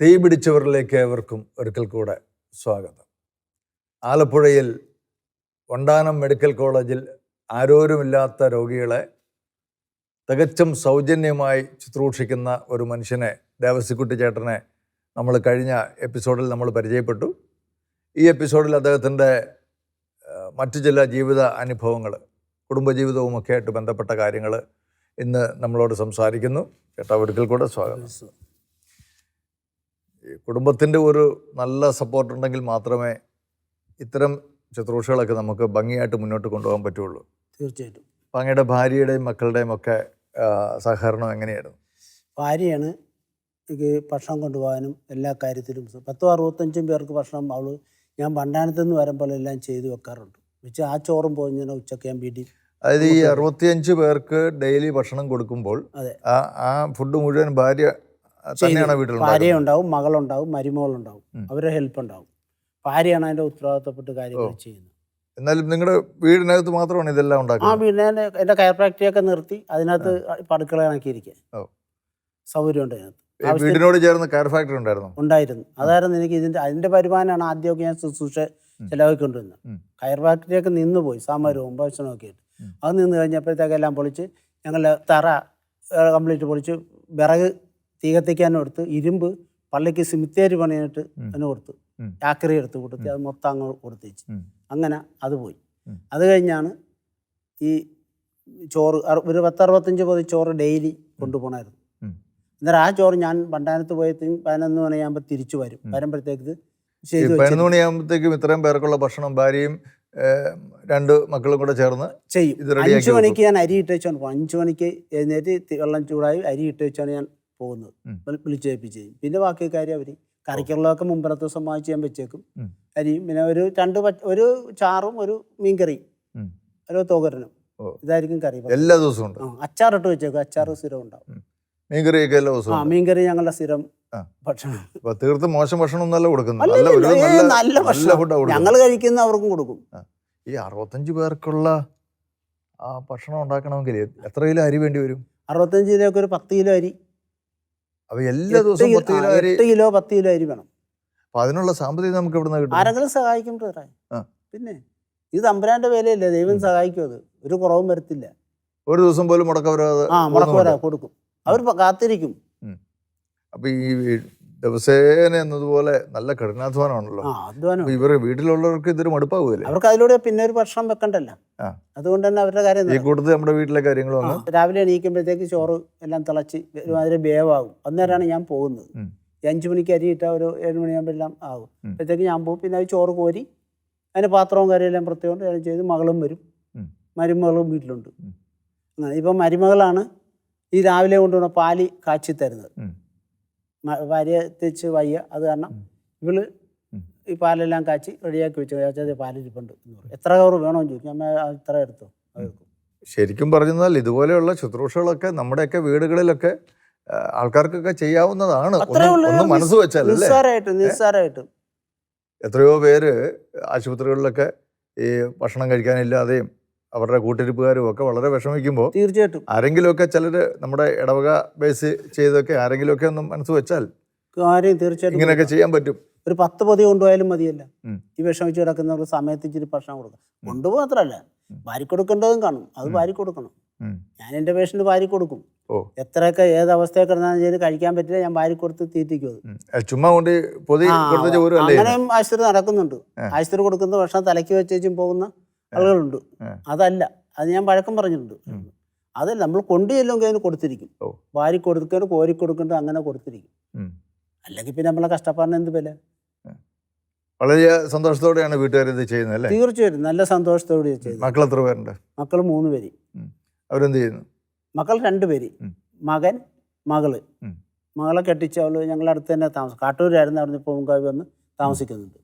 തീ പിടിച്ചവരിലേക്ക് ഏവർക്കും ഒരിക്കൽ കൂടെ സ്വാഗതം. ആലപ്പുഴയിൽ വണ്ടാനം മെഡിക്കൽ കോളേജിൽ ആരോരുമില്ലാത്ത രോഗികളെ തികച്ചും സൗജന്യമായി ശുശ്രൂഷിക്കുന്ന ഒരു മനുഷ്യനെ ദേവസിക്കുട്ടി ചേട്ടനെ നമ്മൾ കഴിഞ്ഞ എപ്പിസോഡിൽ നമ്മൾ പരിചയപ്പെട്ടു. ഈ എപ്പിസോഡിൽ അദ്ദേഹത്തിന്റെ മറ്റു ചില ജീവിത അനുഭവങ്ങൾ കുടുംബജീവിതവുമൊക്കെ ആയിട്ട് ബന്ധപ്പെട്ട കാര്യങ്ങൾ ഇന്ന് നമ്മളോട് സംസാരിക്കുന്നു. ചേട്ടാ ഒരിക്കൽ കൂടെ സ്വാഗതം. കുടുംബത്തിന്റെ ഒരു നല്ല സപ്പോർട്ട് ഉണ്ടെങ്കിൽ മാത്രമേ ഇത്തരം ശുശ്രൂഷകളൊക്കെ നമുക്ക് ഭംഗിയായിട്ട് മുന്നോട്ട് കൊണ്ടുപോകാൻ പറ്റുള്ളൂ. തീർച്ചയായിട്ടും. അപ്പം അങ്ങയുടെ ഭാര്യയുടെയും മക്കളുടെയും ഒക്കെ സഹകരണം എങ്ങനെയായിരുന്നു? ഭാര്യയാണ് എനിക്ക് ഭക്ഷണം കൊണ്ടുപോകാനും എല്ലാ കാര്യത്തിലും പത്തോ പത്തും അറുപത്തഞ്ചും പേർക്ക് ഭക്ഷണം അവൾ ഞാൻ പണ്ടാനത്ത് നിന്ന് വരുമ്പോൾ എല്ലാം ചെയ്തു വെക്കാറുണ്ട്. വെച്ച് ആ ചോറും പോയി ഞാൻ ഉച്ചയ്ക്ക് ഞാൻ വീട്ടിൽ അതായത് ഈ അറുപത്തിയഞ്ച് പേർക്ക് ഡെയിലി ഭക്ഷണം കൊടുക്കുമ്പോൾ ആ ഫുഡ് മുഴുവൻ ഭാര്യ തന്നെയാണ് വീട്ടിൽ ഭാര്യ ഉണ്ടാവും മകളുണ്ടാവും മരുമകളുണ്ടാവും. അവരുടെ ഹെൽപ്പ് ഉണ്ടാവും ഭാര്യയാണ് അതിന്റെ ഉത്തരവാദിത്തപ്പെട്ട് കാര്യങ്ങൾ ചെയ്യുന്നത്. എന്നാലും നിങ്ങളുടെ വീടിനകത്ത് മാത്രമാണ് ഇതെല്ലാം ആ വീടിനെ എന്റെ എന്റെ കയർ ഫാക്ടറിയൊക്കെ നിർത്തി അതിനകത്ത് ഇപ്പം സൗകര്യം ഉണ്ട് സൗകര്യമുണ്ട് അതിനകത്ത്. വീടിനോട് ചേർന്ന് കയർ ഫാക്ടറി ഉണ്ടായിരുന്നു? ഉണ്ടായിരുന്നു. അതായിരുന്നു എനിക്ക് ഇതിന്റെ അതിന്റെ വരുമാനമാണ് ആദ്യമൊക്കെ ഞാൻ ശുശ്രൂഷ ചെലവാക്കിക്കൊണ്ടിരുന്നത്. കയർ ഫാക്ടറിയൊക്കെ നിന്ന് പോയി സാമരവും ഒക്കെ ആയിട്ട്. അത് നിന്ന് കഴിഞ്ഞപ്പോഴത്തേക്കെല്ലാം പൊളിച്ച് ഞങ്ങൾ തറ കംപ്ലീറ്റ് പൊളിച്ച് വിറക് തീ കത്തിക്കാൻ കൊടുത്ത് ഇരുമ്പ് പള്ളിക്ക് സിമിത്തേരി പണിയായിട്ട്. അതിന് കൊടുത്തു. ചാക്കറി എടുത്ത് കൊടുത്ത് അത് മൊത്തം അങ്ങ് കൊടുത്തേച്ച്. അങ്ങനെ അത് പോയി. അത് കഴിഞ്ഞാണ് ഈ ചോറ് ഒരു പത്തറുപത്തഞ്ച് പൊതി ചോറ് ഡെയിലി കൊണ്ടുപോകണമായിരുന്നു. അന്നേരം ആ ചോറ് ഞാൻ പണ്ടാനത്ത് പോയത്തേക്കും പതിനൊന്ന് മണിയാകുമ്പോൾ തിരിച്ചു വരും. വരുമ്പോഴത്തേക്ക് പതിനൊന്ന് മണിയാകുമ്പോഴത്തേക്കും ഇത്രയും പേർക്കുള്ള ഭക്ഷണം ഭാര്യയും രണ്ട് മക്കളും കൂടെ ചേർന്ന് ചെയ്യും അഞ്ചു മണിക്ക് ഞാൻ അരി ഇട്ട് വെച്ചോണ്ട് പോകും അഞ്ചു മണിക്ക് എഴുന്നേറ്റ് വെള്ളം ചൂടായി അരി ഇട്ട് വെച്ചാണ് ഞാൻ പോകുന്നത്. ഉം. വിളി- വിളിച്ച് ഏൽപ്പിച്ച് ചെയ്യും പിന്നെ ബാക്കി കാര്യം അവർ കറിക്കുള്ളതൊക്കെ മുമ്പത്തെ ദിവസം വാങ്ങിച്ച് ഞാൻ വെച്ചേക്കും. അരിയും പിന്നെ ഒരു രണ്ട് ഒരു ചാറും ഒരു മീൻകറിയും. ഒരു തോകരനും. ഇതായിരിക്കും കറി. എല്ലാ ദിവസവും അച്ചാറിട്ട് വെച്ചേക്കും. അച്ചാർ സ്ഥിരം ഉണ്ടാവും. മീൻകറിയൊക്കെ എല്ലാ ദിവസവും ആ. മീൻകറി ഞങ്ങളുടെ സ്ഥിരം ഭക്ഷണം. തീർത്തും മോശം ഭക്ഷണം നല്ല നല്ല ഭക്ഷണം. ഞങ്ങൾ കഴിക്കുന്ന അവർക്കും കൊടുക്കും. ഈ അറുപത്തഞ്ച് പേർക്കുള്ള ആ ഭക്ഷണം ഉണ്ടാക്കണമെങ്കിൽ എത്ര കിലോ അരി വേണ്ടി വരും? അറുപത്തഞ്ച് കിലോക്ക് ഒരു പത്ത് കിലോ അരി. അപ്പൊ എല്ലാ ദിവസവും കിലോ- പത്ത് കിലോ അരി എട്ട് കിലോ പത്ത് കിലോ അരി വേണം. അപ്പൊ അതിനുള്ള സാമ്പത്തികം നമുക്ക് എവിടെ നിന്ന് കിട്ടും ആരെങ്കിലും സഹായിക്കും ബ്രദറെ. ആ. പിന്നെ ഇത് തമ്പുരാന്റെ വേലയല്ലേ? ദൈവം സഹായിക്കും അത്. ഒരു കുറവും വരത്തില്ല. ഒരു ദിവസം പോലും മുടക്കവരാ ആ മുടക്ക് കൊടുക്കും. അവർ കാത്തിരിക്കും. അപ്പൊ ഈ ദിവസേന എന്നതുപോലെ നല്ല കഠിനാധ്വാനമാണല്ലോ. ആ അധ്വാനം അപ്പൊ ഇവർ വീട്ടിലുള്ളവർക്ക് ഇതൊരു മടുപ്പാകുമല്ലേ അവർക്ക് അതിലൂടെ പിന്നെ ഒരു ഭക്ഷണം വെക്കണ്ടല്ല. അതുകൊണ്ട് തന്നെ അവരുടെ കാര്യം ഈ. കൂട്ടത്തിൽ നമ്മുടെ വീട്ടിലെ കാര്യങ്ങളൊന്നും രാവിലെ എണീക്കുമ്പോഴത്തേക്ക് ചോറ് എല്ലാം തിളച്ച് ഒരുമാതിരി വേവാകും. അന്നേരമാണ് ഞാൻ പോകുന്നത്. അഞ്ചു മണിക്ക് അരി ഇട്ടാൽ ഒരു ഏഴ് മണിയാകുമ്പോൾ എല്ലാം ആകും. അപ്പോഴത്തേക്ക് ഞാൻ പോകും. പിന്നെ അത് ചോറ് കോരി അതിന് പാത്രവും കറിയെല്ലാം പ്രത്യേകം ഞാൻ ചെയ്ത് മകളും വരും. മരുമകളും വീട്ടിലുണ്ട്. അങ്ങനെ ഇപ്പം മരുമകളാണ് ഈ രാവിലെ കൊണ്ടുവന്ന പാൽ കാച്ചി തരുന്നത്. ഭാര്യ തിരിച്ച് വയ്യ. അത് കാരണം. ഇവൾ ഈ പാലെല്ലാം കാച്ചി റെഡിയാക്കി വെച്ചു ചേച്ചാ പാലിരിപ്പുണ്ട് എത്ര കവർ വേണമെന്ന് ചോദിക്കും. അമ്മ ഇത്ര എടുത്തു. ശരിക്കും പറഞ്ഞാൽ ഇതുപോലെയുള്ള ശുശ്രൂഷകളൊക്കെ നമ്മുടെയൊക്കെ വീടുകളിലൊക്കെ ആൾക്കാർക്കൊക്കെ ചെയ്യാവുന്നതാണ്. മനസ്സ് വെച്ചാൽ നിസ്സാരമായിട്ട് എത്രയോ പേര് ആശുപത്രികളിലൊക്കെ ഈ ഭക്ഷണം കഴിക്കാനില്ലാതെയും അവരുടെ കൂട്ടിരിപ്പുകാരും ഒക്കെ വളരെ വിഷമിക്കുമ്പോൾ തീർച്ചയായിട്ടും. ആരെങ്കിലുമൊക്കെ ചിലർ നമ്മുടെ ഇടവക ബേസ് ചെയ്തൊക്കെ ആരെങ്കിലുമൊക്കെ ഒന്ന് മനസ്സ് വെച്ചാൽ കാര്യം തീർച്ചയായിട്ടും ഇങ്ങനെയൊക്കെ ചെയ്യാൻ പറ്റും. ഒരു പത്ത് പൊതി കൊണ്ടുപോയാലും മതിയല്ല. ഈ വിഷമിച്ച് കിടക്കുന്നവർക്ക് സമയത്ത് ഇച്ചിരി ഭക്ഷണം കൊടുക്കും. കൊണ്ടുപോകും മാത്രമല്ല. വാരി കൊടുക്കേണ്ടതും കാണും. അത്. വാരി കൊടുക്കണം ഞാൻ എന്റെ പേഷ്യന്റ് വാരി കൊടുക്കും എത്രയൊക്കെ ഏത് അവസ്ഥയൊക്കെ കിടന്നാലും കഴിക്കാൻ പറ്റില്ല ഞാൻ വാരി കൊടുത്ത് തീറ്റിക്കും അത്. ചുമ്മാ കൊണ്ട് അങ്ങനെയും ആശുപത്രി നടക്കുന്നുണ്ട്. ആശുപത്രി കൊടുക്കുന്ന ഭക്ഷണം തലയ്ക്ക് വെച്ചും പോകുന്ന ആളുകളുണ്ട്. അതല്ല. അത് ഞാൻ വഴക്കം പറഞ്ഞിട്ടുണ്ട്. അതല്ല നമ്മൾ കൊണ്ടു ചെല്ലുമെങ്കിൽ അതിന് കൊടുത്തിരിക്കും. വാരി കൊടുക്കേണ്ട കോരി കൊടുക്കേണ്ട അങ്ങനെ കൊടുത്തിരിക്കും. അല്ലെങ്കിൽ പിന്നെ നമ്മളെ കഷ്ടപ്പാടിന് എന്ത് വില വളരെ സന്തോഷത്തോടെയാണ് വീട്ടുകാർ ഇത് ചെയ്യുന്നത് അല്ലേ? തീർച്ചയായിട്ടും. നല്ല സന്തോഷത്തോടെ ചെയ്യുന്നത്. മക്കൾ എത്ര പേരുണ്ട്? മക്കൾ മൂന്ന് പേര്. അവരെന്ത് ചെയ്യുന്നു? മക്കൾ രണ്ട് പേര്. മകൻ മകൾ. മകളെ കെട്ടിച്ച് അവൾ ഞങ്ങളുടെ അടുത്ത് തന്നെ താമസം കാട്ടൂരായിരുന്നു അവിടെ നിന്ന് മുൻകാവ് വന്ന് താമസിക്കുന്നുണ്ട്.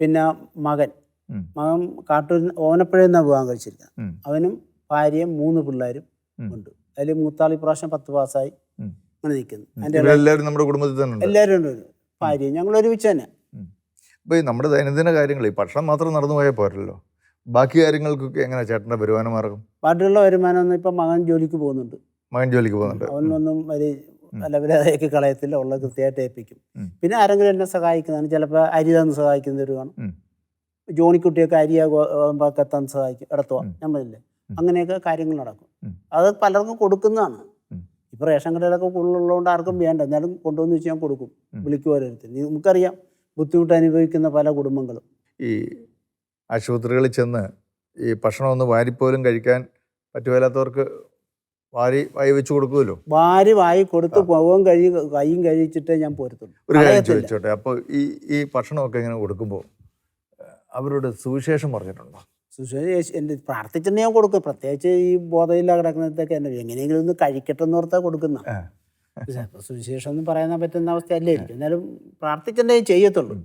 പിന്നെ മകൻ. മകൻ കാട്ടൂർ ഓനപ്പുഴയിൽ നിന്നാണ് വിവാഹം കഴിച്ചിരിക്കുന്നത്. അവനും ഭാര്യയും മൂന്ന് പിള്ളേരും. ഉണ്ട്. അതിൽ മൂത്താൾ ഇപ്രാവശ്യം പത്ത് പാസ്സായി. അങ്ങനെ നിൽക്കുന്നു. അതിന്റെ ഇവരെല്ലാവരും നമ്മുടെ കുടുംബത്തിൽ തന്നെ എല്ലാവരും ഉണ്ട്. ഭാര്യ ഞങ്ങൾ ഒരുമിച്ച് തന്നെ. അപ്പോൾ ഈ നമ്മുടെ ദൈനംദിന കാര്യങ്ങൾ ഈ ഭക്ഷണം മാത്രം നടന്നു പോയാൽ പോരല്ലോ. ബാക്കി കാര്യങ്ങൾക്കൊക്കെ എങ്ങനെ ചേട്ടന്റെ വരുമാന മാർഗം? പാട്ടുള്ള വരുമാനമൊന്നും ഇപ്പം മകൻ ജോലിക്ക് പോകുന്നുണ്ട്. മകൻ ജോലിക്ക് പോകുന്നുണ്ട്. അവനൊന്നും വലിയ നിലവിലേക്ക് കളയത്തില്ല. ഉള്ളത് കൃത്യമായിട്ട് ഏൽപ്പിക്കും. പിന്നെ ആരെങ്കിലും എന്നെ സഹായിക്കുന്നതാണ്. ചിലപ്പോൾ അരി തന്ന് സഹായിക്കുന്നവരുമാണ്. ജോണിക്കുട്ടിയൊക്കെ അരിയ ഗോതമ്പൊക്കെ എത്താൻ സഹായിക്കും ഇടത്തുവാ. ഉം. ഞാൻ പറഞ്ഞില്ലേ അങ്ങനെയൊക്കെ കാര്യങ്ങൾ നടക്കും. അത് പലർക്കും കൊടുക്കുന്നതാണ്. ഇപ്പൊ ഇപ്പോൾ റേഷൻ കടയിലൊക്കെ കൂടുതലുള്ളതുകൊണ്ട് ആർക്കും വേണ്ട. എന്നാലും കൊണ്ടുവന്ന് വെച്ച് ഞാൻ കൊടുക്കും. ഉം. വിളിക്കും ഓരോരുത്തർ നമുക്കറിയാം ബുദ്ധിമുട്ട് അനുഭവിക്കുന്ന പല കുടുംബങ്ങളും. ഈ ആശുപത്രികളിൽ ചെന്ന് ഈ ഭക്ഷണം ഒന്ന് വാരിപ്പോലും കഴിക്കാൻ പറ്റുമല്ലാത്തവർക്ക് വാരി വായി വെച്ച് കൊടുക്കുമല്ലോ? വാരി വായി കൊടുത്ത് പോകാൻ കഴിയും കൈയും കഴിച്ചിട്ടേ ഞാൻ പോരത്തുള്ളൂ. ഒരു കാര്യം ചോദിച്ചോട്ടെ. അപ്പോൾ ഈ ഈ ഭക്ഷണമൊക്കെ ഇങ്ങനെ കൊടുക്കുമ്പോൾ അവരോട് സുവിശേഷം പറഞ്ഞിട്ടുണ്ടോ? സുവിശേഷം എന്റെ പ്രാർത്ഥിച്ചിട്ട് ഞാൻ കൊടുക്കും. പ്രത്യേകിച്ച് ഈ ബോധയില്ല കിടക്കുന്നതൊക്കെ എന്നെ എങ്ങനെയെങ്കിലും ഒന്ന് കഴിക്കട്ടെ എന്ന് ഓർത്താ കൊടുക്കുന്ന. സുവിശേഷം ഒന്നും പറയാൻ പറ്റുന്ന അവസ്ഥയല്ലായിരിക്കും. എന്നാലും പ്രാർത്ഥിച്ചിട്ടേ ചെയ്യത്തുള്ളൂ.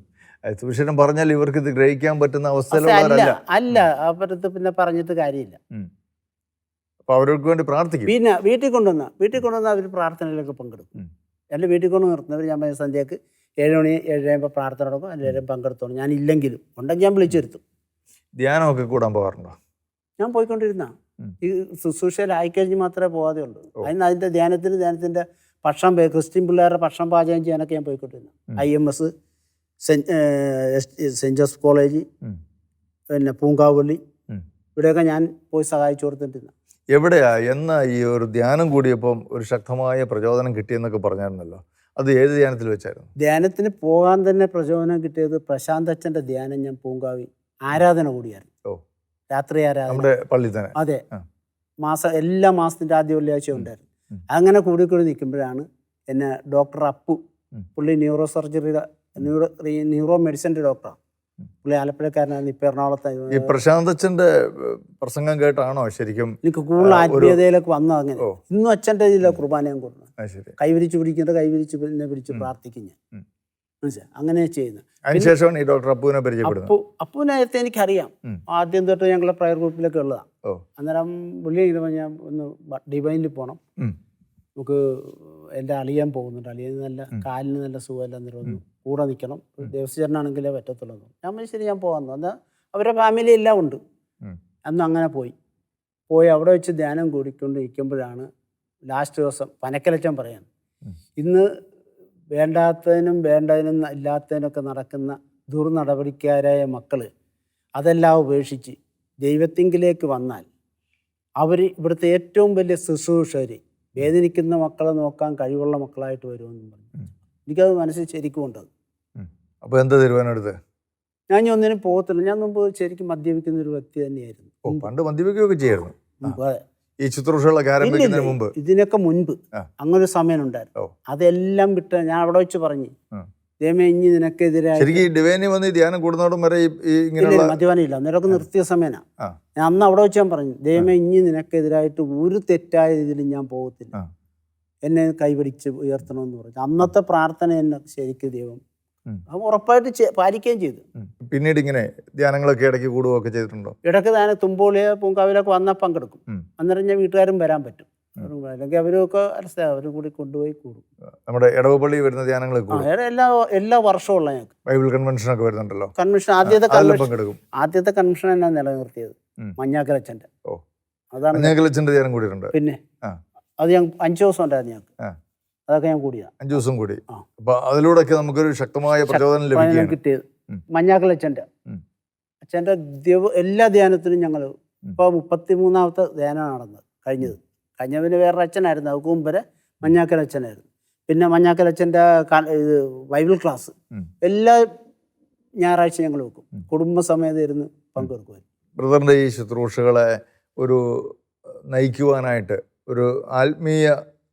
സുവിശേഷം പറഞ്ഞാൽ ഇവർക്ക് ഇത് ഗ്രഹിക്കാൻ പറ്റുന്ന അവസ്ഥ അല്ല അവരടുത്ത് പിന്നെ പറഞ്ഞിട്ട് കാര്യമില്ല. അപ്പോൾ അവർക്ക് വേണ്ടി പ്രാർത്ഥിക്കും. പിന്നെ വീട്ടിൽ കൊണ്ടുവന്ന വീട്ടിൽ കൊണ്ടുവന്ന അവർ പ്രാർത്ഥനയിലൊക്കെ പങ്കെടുക്കും. എന്റെ വീട്ടിൽ കൊണ്ട് നിർത്തുന്നവർ ഞാൻ സന്ധ്യക്ക് ഏഴ് മണി ഏഴ് കഴിയുമ്പോൾ പ്രാർത്ഥന നടക്കും. എല്ലാവരും പങ്കെടുത്തോളും. ഞാൻ ഇല്ലെങ്കിലും ഉണ്ടെങ്കിൽ ഞാൻ വിളിച്ചു വരുത്തും ധ്യാനമൊക്കെ കൂടാൻ പോകാറുണ്ടോ? ഞാൻ പോയിക്കൊണ്ടിരുന്ന. ഈ ശുശ്രൂഷയിലായിക്കഴിഞ്ഞ് മാത്രമേ പോകാതെ ഉള്ളൂ. അതിന് അതിന്റെ ധ്യാനത്തിന് ധ്യാനത്തിന്റെ ഭക്ഷണം ക്രിസ്ത്യൻ പിള്ളേരുടെ ഭക്ഷണം പാചകം ചെയ്യാനൊക്കെ ഞാൻ പോയിക്കൊണ്ടിരുന്നു. I M S saint saint Joseph college പിന്നെ പൂങ്കാവള്ളി. ഇവിടെയൊക്കെ ഞാൻ പോയി സഹായിച്ചു കൊടുത്തിട്ടിരുന്നു. എവിടെയാ? എന്നാ ഈ ഒരു ധ്യാനം കൂടിയപ്പം ഒരു ശക്തമായ പ്രചോദനം കിട്ടിയെന്നൊക്കെ പറഞ്ഞായിരുന്നല്ലോ. അത് ഏത് ധ്യാനത്തിൽ വെച്ചായിരുന്നു ധ്യാനത്തിന് പോകാൻ തന്നെ പ്രചോദനം കിട്ടിയത് പ്രശാന്ത് അച്ഛന്റെ ധ്യാനം ഞാൻ പൂങ്കാവി ആരാധന കൂടിയായിരുന്നു ഓ. രാത്രി ആരാധന നമ്മുടെ പള്ളി തന്നെ അതെ ആ. മാസം എല്ലാ മാസത്തിന്റെ ആദ്യ വെള്ളിയാഴ്ച ഉണ്ടായിരുന്നു അങ്ങനെ കൂടി കൂടി നിൽക്കുമ്പോഴാണ് എന്നെ ഡോക്ടർ അപ്പു ഉം. പുള്ളി ന്യൂറോ സർജറിയുടെ ന്യൂറോ റീ- ന്യൂറോ മെഡിസിന്റെ ഡോക്ടറാണ്. പുള്ളി ആലപ്പുഴക്കാരനായിരുന്നു. ഇപ്പം എറണാകുളത്ത് ഈ പ്രശാന്ത് അച്ഛന്റെ പ്രസംഗം കേട്ടാണോ ശരിക്കും? എനിക്ക് കൂടുതൽ ആത്മീയതയിലേക്ക് വന്നു അങ്ങനെ. ഇന്നും അച്ഛന്റെ ഇതിലെ കുർബാനയും കൊടുക്കണം കൈവിരിച്ച് പിടിക്കേണ്ട കൈവിരിച്ച് പിന്നെ പിടിച്ച്. പ്രാർത്ഥിക്കും ഞാൻ. മനസ്സിലായി? അങ്ങനെ ചെയ്യുന്നത്. അതിനുശേഷമാണ് ഈ ഡോക്ടർ അപ്പുവിനെ പരിചയപ്പെടുന്നത്. അപ്പു നേരത്തെ എനിക്കറിയാം. ആദ്യം തൊട്ട് ഞങ്ങളുടെ പ്രയർ ഗ്രൂപ്പിലൊക്കെ ഉള്ളതാണ് അന്നേരം പുള്ളി ഞാൻ ഒന്ന് ഡിവൈനിൽ പോകണം നമുക്ക് എന്റെ അളിയൻ പോകുന്നുണ്ട്. അളിയൻ നല്ല. കാലിന് നല്ല സുഖമെല്ലാം അന്നേരം ഒന്ന് കൂടെ നിൽക്കണം. ദേവസ്വചരനാണെങ്കിലേ പറ്റത്തുള്ളൂ. ഞാൻ ശരി ഞാൻ പോകാമെന്നു എന്നാൽ അവരുടെ ഫാമിലി എല്ലാം ഉണ്ട്. അന്നും അന്ന് അങ്ങനെ പോയി. പോയി അവിടെ വെച്ച് ധ്യാനം കൂടിക്കൊണ്ട് ഇരിക്കുമ്പോഴാണ് ലാസ്റ്റ് ദിവസം പനക്കലച്ചൻ പറയാൻ ഇന്ന് വേണ്ടാത്തതിനും വേണ്ടതിനും ഇല്ലാത്തതിനൊക്കെ നടക്കുന്ന ദുർനടപടിക്കാരായ മക്കൾ അതെല്ലാം ഉപേക്ഷിച്ച് ദൈവത്തിങ്കിലേക്ക് വന്നാൽ അവർ ഇവിടുത്തെ ഏറ്റവും വലിയ ശുശ്രൂഷകർ വേദനിക്കുന്ന മക്കളെ നോക്കാൻ കഴിവുള്ള മക്കളായിട്ട് വരുമെന്ന് പറഞ്ഞു. എനിക്കത് മനസ്സിൽ ശരിക്കും ഉണ്ട് അപ്പൊ എന്താ തീരുമാനം ഞാൻ ഇനി ഒന്നിനും പോകത്തില്ല. ഞാൻ മുമ്പ് ശരിക്കും മദ്യപിക്കുന്ന ഒരു വ്യക്തി തന്നെയായിരുന്നു. ഓ പണ്ട് മദ്യപിക്കുകയൊക്കെ ചെയ്യായിരുന്നു. ഈ ആരംഭിക്കുന്നതിന് മുമ്പ്. ഇതിനൊക്കെ മുൻപ്. അങ്ങനെ ഒരു സമയം ഉണ്ടായിരുന്നു അതെല്ലാം വിട്ട് ഞാൻ അവിടെ വെച്ച് പറഞ്ഞു. ദൈവമേ ഇനി നിനക്കെതിരായി ശരിക്കും ഈ ഡിവൈനി വന്ന് ഈ ധ്യാനം വരെ ഈ- ഈ ഇല്ല ഇങ്ങനെയുള്ള മദ്യപാനം ഇല്ല അന്നേരമൊക്കെ നിർത്തിയ സമയന. ഞാൻ അന്ന് അവിടെ വെച്ച് ഞാൻ പറഞ്ഞു ദൈവമേ ഇനി നിനക്കെതിരായിട്ട് ഒരു തെറ്റായ രീതിയിൽ ഞാൻ പോകത്തില്ല. എന്നെ കൈപിടിച്ച് ഉയർത്തണമെന്ന് പറഞ്ഞു. അന്നത്തെ പ്രാർത്ഥന എന്നെ ശരിക്കും ദൈവം ഉറപ്പായിട്ട് പാലിക്കുകയും ചെയ്തു. പിന്നീട് ഇങ്ങനെ ധ്യാനങ്ങളൊക്കെ ഇടയ്ക്ക് കൂടുകയൊക്കെ ചെയ്തിട്ടുണ്ടോ? ഇടയ്ക്ക് ഞാൻ തുമ്പോളിയ പൂങ്കാവിലൊക്കെ വന്നാൽ പങ്കെടുക്കും. അന്നേരം ഞാൻ വീട്ടുകാരും വരാൻ പറ്റും. അവരും അല്ലെങ്കിൽ അവരൊക്കെ അരസ അവരും കൂടി കൊണ്ടുപോയി കൂടും. നമ്മുടെ ഇടവപ്പള്ളി വരുന്ന ധ്യാനങ്ങൾ എല്ലാ എല്ലാ വർഷവും ഉള്ള ഞങ്ങൾക്ക്. ബൈബിൾ കൺവെൻഷൻ ഒക്കെ വരുന്നുണ്ടല്ലോ. കൺവെൻഷൻ ആദ്യത്തെ കൺവെൻഷൻ ആദ്യത്തെ കൺവെൻഷൻ തന്നെ നിലനിർത്തിയത്. മഞ്ഞാക്കലച്ചന്റെ ഓ. അതാണ് മഞ്ഞാക്കലച്ചന്റെ ധ്യാനം കൂടിയിട്ടുണ്ട്. പിന്നെ അത് ഞാൻ അഞ്ച് ദിവസം ഉണ്ടായിരുന്നു ഞങ്ങൾക്ക്. അതൊക്കെ ഞാൻ കൂടിയതാണ് അഞ്ചു ദിവസം കൂടി. അപ്പൊ അതിലൂടെയൊക്കെ നമുക്കൊരു ശക്തമായ പ്രചോദനം ലഭിക്കും കിട്ടിയത്. മഞ്ഞാക്കലച്ചന്റെ ദൈവ അച്ഛന്റെ എല്ലാ ധ്യാനത്തിനും ഞങ്ങൾ ഇപ്പോൾ മുപ്പത്തി മൂന്നാമത്തെ ധ്യാനം നടന്നത് കഴിഞ്ഞത്. കഴിഞ്ഞ പിന്നെ വേറൊരു അച്ഛനായിരുന്നു. അവർക്ക് മുമ്പ് വരെ മഞ്ഞാക്കൽ അച്ഛനായിരുന്നു. പിന്നെ മഞ്ഞാക്കൽ അച്ഛന്റെ ഇത് ബൈബിൾ ക്ലാസ്. എല്ലാ ഞായറാഴ്ച ഞങ്ങൾ വെക്കും. കുടുംബസമേതം ഇരുന്ന് പങ്കെടുക്കുമായിരുന്നു. ബ്രദറിന്റെ ഈ ശുശ്രൂഷകളെ ഒരു നയിക്കുവാനായിട്ട് ഒരു ആത്മീയ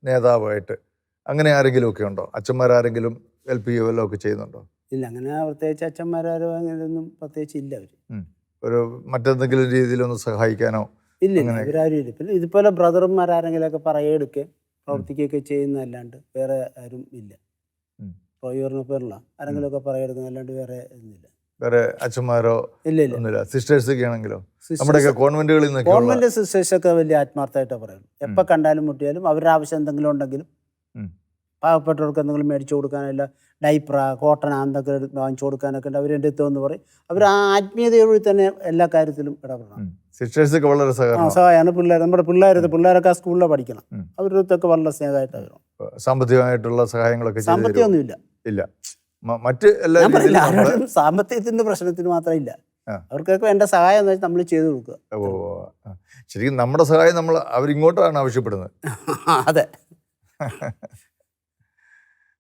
നേതാവായിട്ട് അങ്ങനെ ആരെങ്കിലും ഒക്കെ ഉണ്ടോ? അച്ഛന്മാരാരെങ്കിലും ഹെൽപ്പ് ചെയ്യുകയോ വല്ലതും ഒക്കെ ചെയ്യുന്നുണ്ടോ? ഇല്ല അങ്ങനെ പ്രത്യേകിച്ച് അച്ഛന്മാരാരോ അങ്ങനെയൊന്നും പ്രത്യേകിച്ച് ഇല്ല അവർ ഒരു മറ്റെന്തെങ്കിലും രീതിയിലൊന്ന് സഹായിക്കാനോ ഇല്ല. ഇവരാരും ഇല്ല. പിന്നെ ഇതുപോലെ ഒക്കെ പറയെടുക്കെ പ്രവർത്തിക്കുകയൊക്കെ ചെയ്യുന്നതല്ലാണ്ട് വേറെ ആരും ഇല്ല. ഉം. ആരെങ്കിലും ആരെങ്കിലുമൊക്കെ പറയെടുക്കുന്നതല്ലാണ്ട് വേറെ ഒന്നുമില്ല. വേറെ അച്ഛന്മാരോ ഇല്ല ഒന്നുമില്ല. സിസ്റ്റേഴ്സ് ഒക്കെ ആണെങ്കിലോ? നമ്മുടെയൊക്കെ കോൺവെന്റുകളിൽ നിന്നൊക്കെയുള്ള ഗവൺമെന്റ് സിസ്റ്റേഴ്സ് ഒക്കെ വലിയ ആത്മാർത്ഥമായിട്ടാണ് പറയുന്നത്. എപ്പോൾ കണ്ടാലും മുട്ടിയാലും അവരുടെ ആവശ്യം എന്തെങ്കിലും ഉണ്ടെങ്കിലും. പാവപ്പെട്ടവർക്ക് എന്തെങ്കിലും മേടിച്ചു കൊടുക്കാനല്ല ഡൈപ്ര കോട്ടൺ എന്തൊക്കെ വാങ്ങിച്ചു കൊടുക്കാനൊക്കെ ഉണ്ട്. അവരെന്റെ എത്തുമെന്ന് പറയും. അവർ ആ ആത്മീയതയോട് തന്നെ എല്ലാ കാര്യത്തിലും ഇടപെടണം. സിസ്റ്റേഴ്സൊക്കെ വളരെ സഹായമാണ് പിള്ളേർ. നമ്മുടെ പിള്ളേരത് പിള്ളേരൊക്കെ ആ സ്കൂളിൽ പഠിക്കണം. അവരുടെ അടുത്തൊക്കെ വളരെ സ്നേഹമായിട്ട് വരും സാമ്പത്തികമായിട്ടുള്ള സഹായങ്ങളൊക്കെ? സാമ്പത്തികമൊന്നുമില്ല. ഇല്ല. മറ്റ് എല്ലാ സാമ്പത്തികത്തിന്റെ പ്രശ്നത്തിന് മാത്രമില്ല. അവർക്കൊക്കെ വേണ്ട സഹായം എന്ന് വെച്ചാൽ നമ്മൾ ചെയ്തു കൊടുക്കുക. ഓ, ശരിക്കും നമ്മുടെ സഹായം നമ്മൾ അവരിങ്ങോട്ടാണ് ആവശ്യപ്പെടുന്നത്. അതെ.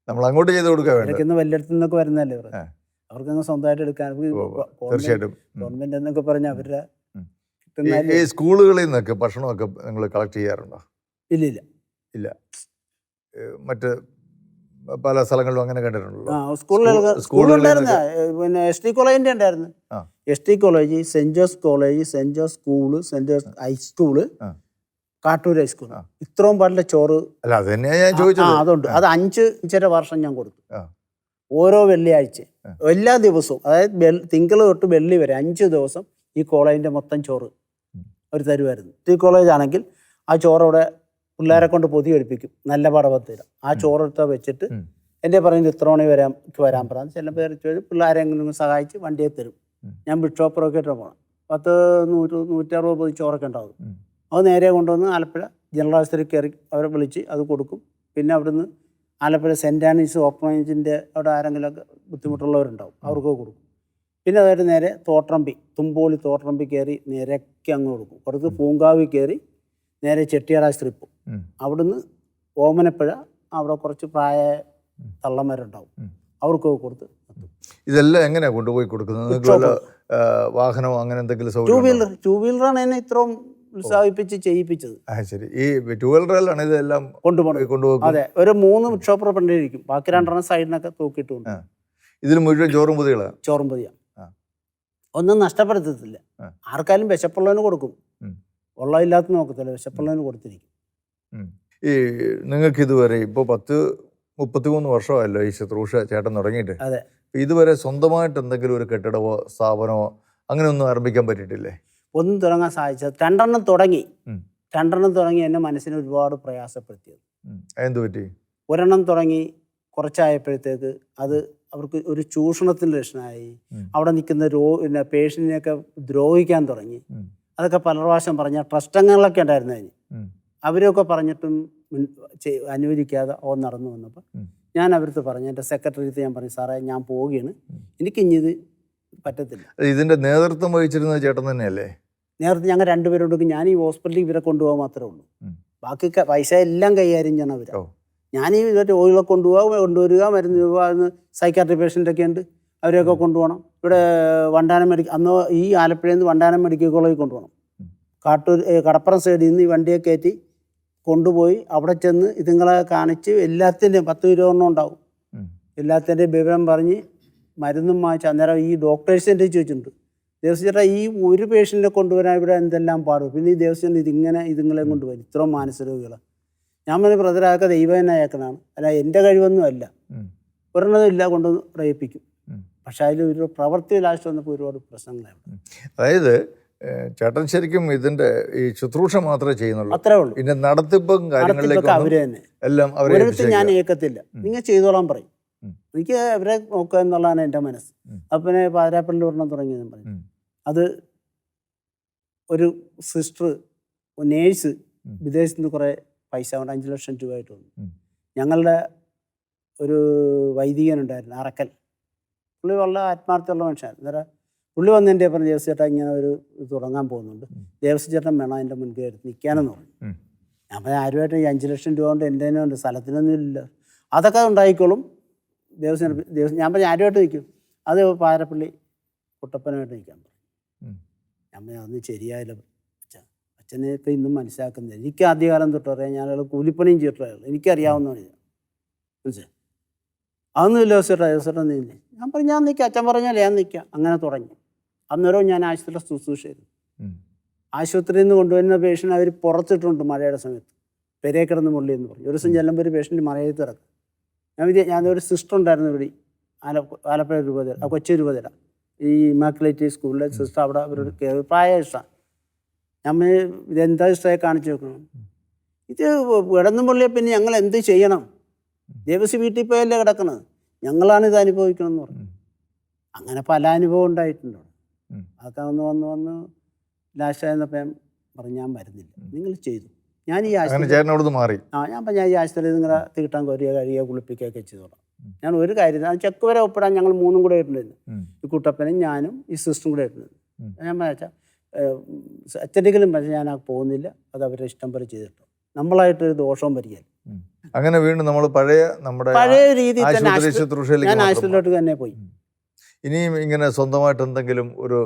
നമ്മൾ അങ്ങോട്ട് ചെയ്ത് കൊടുക്കുക വേണ്ടത്. വലിയടത്തു നിന്നൊക്കെ വരുന്നതല്ലേ അവർക്കങ്ങ് സ്വന്തമായിട്ട് എടുക്കാൻ. തീർച്ചയായിട്ടും. ഗവൺമെന്റ് എന്നൊക്കെ പറഞ്ഞ അവരുടെ ഈ- സ്കൂളുകളിൽ നിന്നൊക്കെ ഭക്ഷണമൊക്കെ നിങ്ങൾ കളക്ട് ചെയ്യാറുണ്ടോ? ഇല്ല ഇല്ല. ഇല്ല. മറ്റ് പല സ്ഥലങ്ങളിലും അങ്ങനെ കണ്ടിട്ടുണ്ടല്ലോ. സ്കൂളുകളിൽ സ്കൂളുണ്ടായിരുന്ന പിന്നെ എസ് ടി കോളേജിന്റെ ഉണ്ടായിരുന്നു. S T college saint Jose college saint Jose school saint Jose high school. Kattoor high school. ഇത്രയും പാടില്ല ചോറ് അല്ല അത് ഞാൻ ചോദിച്ചത്. അതുണ്ട്. അത് അഞ്ച് അഞ്ചര വർഷം ഞാൻ കൊടുത്തു. ഓരോ വെള്ളിയാഴ്ച. എല്ലാ ദിവസവും അതായത് തിങ്കൾ തൊട്ട് വെള്ളി വരെ അഞ്ച് ദിവസം ഈ കോളേജിന്റെ മൊത്തം ചോറ്. അവർ തരുമായിരുന്നു. ടി കോളേജ് ആണെങ്കിൽ ആ ചോറ് അവിടെ പിള്ളേരെ കൊണ്ട് പൊതി കഴിപ്പിക്കും നല്ല പടവത്തില്ല ആ ചോറെടുത്ത് വെച്ചിട്ട് എന്റെ എന്റെ പറയുന്നത് ഇത്ര മണി വരാൻ എനിക്ക് വരാൻ പറയാം ചിലപ്പോൾ ചോദിച്ചു പിള്ളേരെ എങ്ങനെ സഹായിച്ച് വണ്ടിയെ തരും. ഞാൻ ബിഷ് ഷോപ്പറൊക്കെ ഇട്ട് പോകണം പത്ത് നൂറ് നൂറ്ററുപത് പൊതി ചോറൊക്കെ ഉണ്ടാവും. അത് നേരെ കൊണ്ടുവന്ന് ആലപ്പുഴ ജനറൽ ആശുപത്രി കയറി അവരെ വിളിച്ച് അത് കൊടുക്കും. പിന്നെ അവിടുന്ന് ആലപ്പുഴ സെന്റ് ആനീസ് ഓപ്പണേജിന്റെ അവിടെ ആരെങ്കിലുമൊക്കെ ബുദ്ധിമുട്ടുള്ളവരുണ്ടാവും അവർക്ക് കൊടുക്കും. പിന്നെ അതായത് നേരെ തോട്ടറമ്പി തുമ്പോളി തോട്ടറമ്പി കയറി നേരൊക്കെ അങ്ങ് കൊടുക്കും. കൊടുത്ത് പൂങ്കാവി കയറി നേരെ ചെട്ടിയാർ ആശുപത്രി പോകും അവിടുന്ന് ഓമനപ്പുഴ അവിടെ കുറച്ച് പ്രായ തള്ളന്മാരുണ്ടാവും. അവർക്ക് കൊടുത്ത് ഇതെല്ലാം എങ്ങനെയാണ് കൊണ്ടുപോയി കൊടുക്കുന്നത്? വാഹനമോ അങ്ങനെ എന്തെങ്കിലും ടൂ? വീലർ ടൂ വീലറാണ് എന്നെ ഇത്രയും ഉത്സാഹിപ്പിച്ച് ചെയ്യിപ്പിച്ചത്. ശരി. ഈ ടൂ വീലറിലാണ് ഇതെല്ലാം കൊണ്ടുപോകും അതെ. ഒരു മൂന്ന് വിക്ഷോപ്പർ പണ്ടിരിക്കും ബാക്കി രണ്ടെണ്ണം സൈഡിനൊക്കെ തൂക്കിട്ട് ആ. ഇതിൽ മുഴുവൻ ചോറും ചോറും പുതിയ. ഒന്നും നഷ്ടപ്പെടുത്തത്തില്ല. ആർക്കാലും വിശപ്പുള്ളവന് കൊടുക്കും. ഉം. ഉള്ളമില്ലാത്ത നോക്കത്തില്ല. വിശപ്പുള്ളവന് കൊടുത്തിരിക്കും. ഈ നിങ്ങൾക്ക് ഇതുവരെ ഇപ്പോൾ പത്ത് മുപ്പത്തിമൂന്ന് വർഷമായല്ലോ ഈ ശുശ്രൂഷ ചേട്ടൻ തുടങ്ങിയിട്ട്. അതെ. ഇതുവരെ സ്വന്തമായിട്ട് എന്തെങ്കിലും ഒരു കെട്ടിടമോ സ്ഥാപനമോ അങ്ങനെയൊന്നും ആരംഭിക്കാൻ പറ്റിയിട്ടില്ലേ? ഒന്നും തുടങ്ങാൻ സാധിച്ചത് രണ്ടെണ്ണം തുടങ്ങി. രണ്ടെണ്ണം തുടങ്ങി എന്നെ മനസ്സിനെ ഒരുപാട് പ്രയാസപ്പെടുത്തിയത്. പറ്റി? ഒരെണ്ണം തുടങ്ങി കുറച്ചായപ്പോഴത്തേക്ക് അത് അവർക്ക് ഒരു ചൂഷണത്തിന്റെ ലക്ഷണമായി. അവിടെ നിൽക്കുന്ന രോ പിന്നെ പേഷ്യന്റിനെയൊക്കെ ദ്രോഹിക്കാൻ തുടങ്ങി. അതൊക്കെ പല പ്രാവശ്യം പറഞ്ഞ ട്രസ്റ്റംഗങ്ങളൊക്കെ ഉണ്ടായിരുന്നു അതിന്. അവരെയൊക്കെ അവരൊക്കെ പറഞ്ഞിട്ടും അനുവദിക്കാതെ ഓ നടന്നു വന്നപ്പോൾ ഞാൻ അവരടുത്ത് പറഞ്ഞു എന്റെ സെക്രട്ടറിയത്ത് ഞാൻ പറഞ്ഞു സാറേ ഞാൻ പോവുകയാണ്. ഉം. എനിക്ക് ഇനി ഇത് പറ്റത്തില്ല. ഇതിന്റെ ഇതിന്റെ നേതൃത്വം വഹിച്ചിരുന്നത് ചേട്ടൻ തന്നെയല്ലേ? നേരത്തെ ഞങ്ങൾ രണ്ടുപേരോട് ഞാൻ ഈ ഹോസ്പിറ്റലിൽ ഇവരെ കൊണ്ടുപോകാൻ മാത്രമേ ഉള്ളൂ. ബാക്കി പൈസ എല്ലാം കൈകാര്യം ചെയ്യണം അവർ. ഞാൻ ഈ ഓയിലൊക്കെ കൊണ്ടുപോകുക കൊണ്ടുവരിക മരുന്ന് രൂപ സൈക്കാട്രി പേഷ്യന്റൊക്കെ ഉണ്ട്. അവരെയൊക്കെ കൊണ്ടുപോകണം. ഇവിടെ വണ്ടാനം മെഡിക്കൽ അന്ന് ഈ ആലപ്പുഴയിൽ നിന്ന് വണ്ടാനം മെഡിക്കൽ കോളേജിൽ കൊണ്ടുപോകണം. കാട്ടൂർ കടപ്പുറം സൈഡിൽ നിന്ന് ഈ വണ്ടിയെ കയറ്റി കൊണ്ടുപോയി അവിടെ ചെന്ന് ഇതുങ്ങളെ കാണിച്ച് എല്ലാത്തിന്റെയും പത്ത് ഇരുപതെണ്ണം ഉണ്ടാവും. എല്ലാത്തിന്റെയും വിവരം പറഞ്ഞ് മരുന്നും വാങ്ങിച്ച് അന്നേരം ഈ ഡോക്ടേഴ്സിന്റെ ചോദിച്ചിട്ടുണ്ട്. ദേവസ്വം ഈ ഒരു പേഷ്യന്റിനെ കൊണ്ടുവരാൻ ഇവിടെ എന്തെല്ലാം പാടും പിന്നെ ഈ ദേവസ്വം ഇതിങ്ങനെ ഇതുങ്ങളെ കൊണ്ടുവരും ഇത്രയും മാനസരോഗികളെ ഞാൻ പറഞ്ഞ ബ്രദറാക്ക ദൈവം തന്നെ അയക്കണതാണ്. അല്ല എന്റെ കഴിവൊന്നും അല്ല. ഒരെണ്ണതും ഇല്ല കൊണ്ട് റയിപ്പിക്കും പക്ഷെ അതിൽ ഒരു പ്രവൃത്തി ലാസ്റ്റ് വന്നപ്പോൾ ഒരുപാട് പ്രശ്നങ്ങളാണ് അതായത് ചേട്ടൻ ശരിക്കും ഇതിന്റെ ഈ ശുശ്രൂഷ മാത്രമേ ചെയ്യുന്നുള്ളൂ. അത്രേ ഉള്ളൂ. പിന്നെ നടത്തിപ്പും കാര്യങ്ങളിലേക്ക് അവർ തന്നെ. എല്ലാം അവരെ ഞാൻ. ഏക്കത്തില്ല. നിങ്ങൾ ചെയ്തോളാൻ പറയും. എനിക്ക് അവരെ നോക്കുക എന്നുള്ളതാണ് എന്റെ മനസ്സ്. അപ്പനെ അപ്പം പാതിരാപ്പള്ളി ഒരെണ്ണം തുടങ്ങിയെന്ന് പറഞ്ഞു ഉം. അത് ഒരു സിസ്റ്റർ നേഴ്സ് വിദേശത്തുനിന്ന് വിദേശത്ത് നിന്ന് കുറേ പൈസ കൊണ്ട് അഞ്ച് ലക്ഷം രൂപയായിട്ട് വന്നു. ഞങ്ങളുടെ ഒരു വൈദികനുണ്ടായിരുന്നു അറക്കൽ. പുള്ളി വളരെ ആത്മാർത്ഥമുള്ള മനുഷ്യനാണ്. അന്നേരം പുള്ളി വന്ന് എന്റെ പറഞ്ഞു ദേവസ്വ ചേട്ടാ ഇങ്ങനെ ഒരു തുടങ്ങാൻ പോകുന്നുണ്ട്. ദേവസ്വം ചേട്ടൻ വേണം എന്റെ മുൻകൈ എടുത്ത് നിൽക്കാനെന്ന് പറഞ്ഞു. ഞാൻ പറഞ്ഞാൽ ആരുമായിട്ട് ഈ അഞ്ച് ലക്ഷം രൂപ കൊണ്ട് എന്റെ ഉണ്ട്? സ്ഥലത്തിനൊന്നും ഇല്ല അതൊക്കെ ഉണ്ടായിക്കോളും. ദേവസ്വം ദേവസ്വം ഞാൻ പറഞ്ഞു ആരുമായിട്ട് നിൽക്കും? അത് പാരപ്പള്ളി കുട്ടപ്പനുമായിട്ട് നിൽക്കാൻ പറഞ്ഞു. ഞാൻ അന്ന് അതൊന്നും അച്ഛൻ അച്ഛനെ അച്ഛനെയൊക്കെ ഇന്നും മനസ്സിലാക്കുന്നില്ല. എനിക്ക് ആദ്യകാലം തൊട്ട് ഞാൻ ഞാനയാൾ കൂലിപ്പണിയും ചെയ്തിട്ടുള്ള എനിക്കറിയാവുന്നതാണ് മനസ്സിലായി? അതൊന്നുമില്ല ദേവസ്വട്ട നീല്ലേ ഞാൻ പറഞ്ഞു ഞാൻ നിൽക്കാം. അച്ഛൻ പറഞ്ഞാൽ ഞാൻ നിൽക്കാം. അങ്ങനെ തുടങ്ങി. അന്നേരവും ഞാൻ ആശുപത്രിയിലെ ശുശ്രൂഷയായിരുന്നു. ആശുപത്രിയിൽ നിന്ന് കൊണ്ടുവരുന്ന പേഷ്യന്റ് അവർ പുറത്തിട്ടുണ്ട് മഴയുടെ സമയത്ത്. പെരേ കിടന്ന് മുള്ളി എന്ന് പറഞ്ഞു. ഒരു ദിവസം ചെല്ലുമ്പോൾ ഒരു പേഷ്യന്റ് മറയത്ത് കിടക്കും. ഞാൻ വിദ്യ ഞാനൊരു സിസ്റ്റർ ഉണ്ടായിരുന്നു ഇവിടെ. ആല ആലപ്പുഴ രൂപതര ആ കൊച്ചി രൂപതര ഈ ഇമാക്കുലേറ്റ് സ്കൂളിലെ സിസ്റ്റർ അവിടെ അവരുടെ കയറി പ്രായ ഇഷ്ടമാണ് നമ്മൾ ഇതെന്താ ഇഷ്ടമായി കാണിച്ചു വെക്കണം? ഇത് കിടന്നു പൊള്ളിയ പിന്നെ ഞങ്ങൾ എന്ത് ചെയ്യണം? ദേവസ്വം വീട്ടിൽ പോയല്ലേ കിടക്കണത്? ഞങ്ങളാണ് ഇത് അനുഭവിക്കണമെന്ന് പറഞ്ഞു. അങ്ങനെ പല അനുഭവം ഉണ്ടായിട്ടുണ്ട്. അതൊക്കെ വന്ന് വന്ന് വന്ന് ലാസ്റ്റ് പറഞ്ഞു ഞാൻ വരുന്നില്ല. നിങ്ങൾ ചെയ്തു. ഞാൻ ഈ ആശുപത്രി മാറി. ആ ഞാൻ ഞാൻ ഈ ആശുപത്രി നിങ്ങളെ തീട്ടാൻ കൊരിയ കഴിയുക കുളിപ്പിക്കുകയൊക്കെ ചെയ്തോളാം. ഞാൻ ഒരു കാര്യം ആ ചെക്ക് വരെ ഒപ്പിടാൻ ഞങ്ങൾ മൂന്നും കൂടെ ഇട്ടിട്ടുണ്ടായിരുന്നു ഈ കുട്ടപ്പനും ഞാനും ഈ സിസ്റ്ററും കൂടെ ഇട്ടിട്ടുണ്ട് ഞാൻ വെച്ചാൽ അച്ചടിക്കലും പക്ഷേ ഞാൻ ആ പോകുന്നില്ല. അത് അവരുടെ ഇഷ്ടം പോലെ ചെയ്തിട്ടു. നമ്മളായിട്ടൊരു ദോഷവും വരികയില്ല. അങ്ങനെ വീണ്ടും നമ്മൾ പഴയ നമ്മുടെ പഴയ രീതിയിൽ ഞാൻ ആശുപത്രിയിലോട്ട് തന്നെ പോയി. ഇനിയും ഇങ്ങനെ സ്വന്തമായിട്ട് എന്തെങ്കിലും ഒരു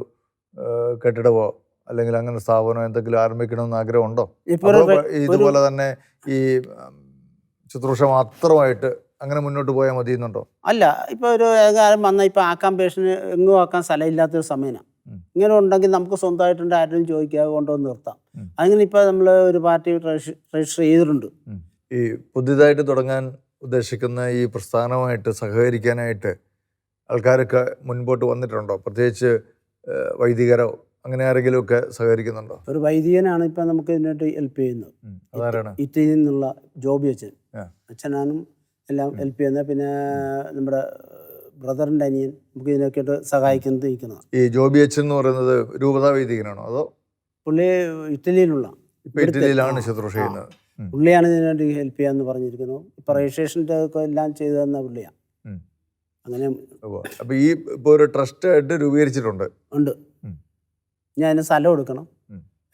കെട്ടിടമോ അല്ലെങ്കിൽ അങ്ങനെ സ്ഥാപനം എന്തെങ്കിലും ആരംഭിക്കണമെന്ന് ആഗ്രഹമുണ്ടോ? ഇതുപോലെ തന്നെ ഈ ശുശ്രൂഷ മാത്രമായിട്ട് അങ്ങനെ മുന്നോട്ട് പോയാൽ മതി എന്നുണ്ടോ അല്ല ഇപ്പോൾ ഒരു കാലം വന്നാൽ ഇപ്പോൾ ആക്കാൻ പേഷ്യന് എങ്ങും ആക്കാൻ സ്ഥലമില്ലാത്തൊരു സമയമാണ്. ഇങ്ങനെ ഉണ്ടെങ്കിൽ നമുക്ക് സ്വന്തമായിട്ടുണ്ട് ആരും ചോദിക്കാതെ കൊണ്ടുവന്ന് നിർത്താം. അങ്ങനെ ഇപ്പോൾ നമ്മൾ ഒരു പാർട്ടി രജിസ്റ്റർ ചെയ്തിട്ടുണ്ട്. ഈ പുതിയതായിട്ട് തുടങ്ങാൻ ഉദ്ദേശിക്കുന്ന ഈ പ്രസ്ഥാനമായിട്ട് സഹകരിക്കാനായിട്ട് ആൾക്കാരൊക്കെ മുൻപോട്ട് വന്നിട്ടുണ്ടോ? പ്രത്യേകിച്ച് വൈദികരോ അങ്ങനെ ആരെങ്കിലും ഒക്കെ സഹകരിക്കുന്നുണ്ടോ? ഒരു വൈദികനാണ് ഇപ്പം നമുക്ക് ഇതിനായിട്ട് ഹെൽപ്പ് ചെയ്യുന്നത്. ഇറ്റലിയിൽ നിന്നുള്ള ജോബി അച്ഛൻ. അച്ഛനാനും അച്ഛനാണ് എല്ലാം ഹെൽപ്പ് ചെയ്യുന്നത് പിന്നെ നമ്മുടെ ബ്രദറിന്റെ അനിയൻ നമുക്ക് ഇതിനൊക്കെയായിട്ട് സഹായിക്കുന്നത് നിൽക്കുന്നത് ഈ ജോബി എച്ച് എന്ന് പറയുന്നത് രൂപതാ വൈദികനാണോ അതോ? പുള്ളി ഇറ്റലിയിലുള്ള. ഇപ്പൊ ഇറ്റലിയിലാണ് ശുശ്രൂഷ. ചെയ്യുന്നത്. പുള്ളിയാണ് ഇതിനുവേണ്ടി ഹെൽപ്പ് ചെയ്യാന്ന് പറഞ്ഞിരിക്കുന്നു. ഇപ്പൊ രജിസ്ട്രേഷന്റെ ഒക്കെ എല്ലാം ചെയ്തു തന്ന പുള്ളിയാണ്. അങ്ങനെ. അപ്പൊ ഈ ഇപ്പൊ ഒരു ട്രസ്റ്റ് ആയിട്ട് രൂപീകരിച്ചിട്ടുണ്ട്. ഉണ്ട്. ഞാൻ അതിന് സ്ഥലം എടുക്കണം ഉം.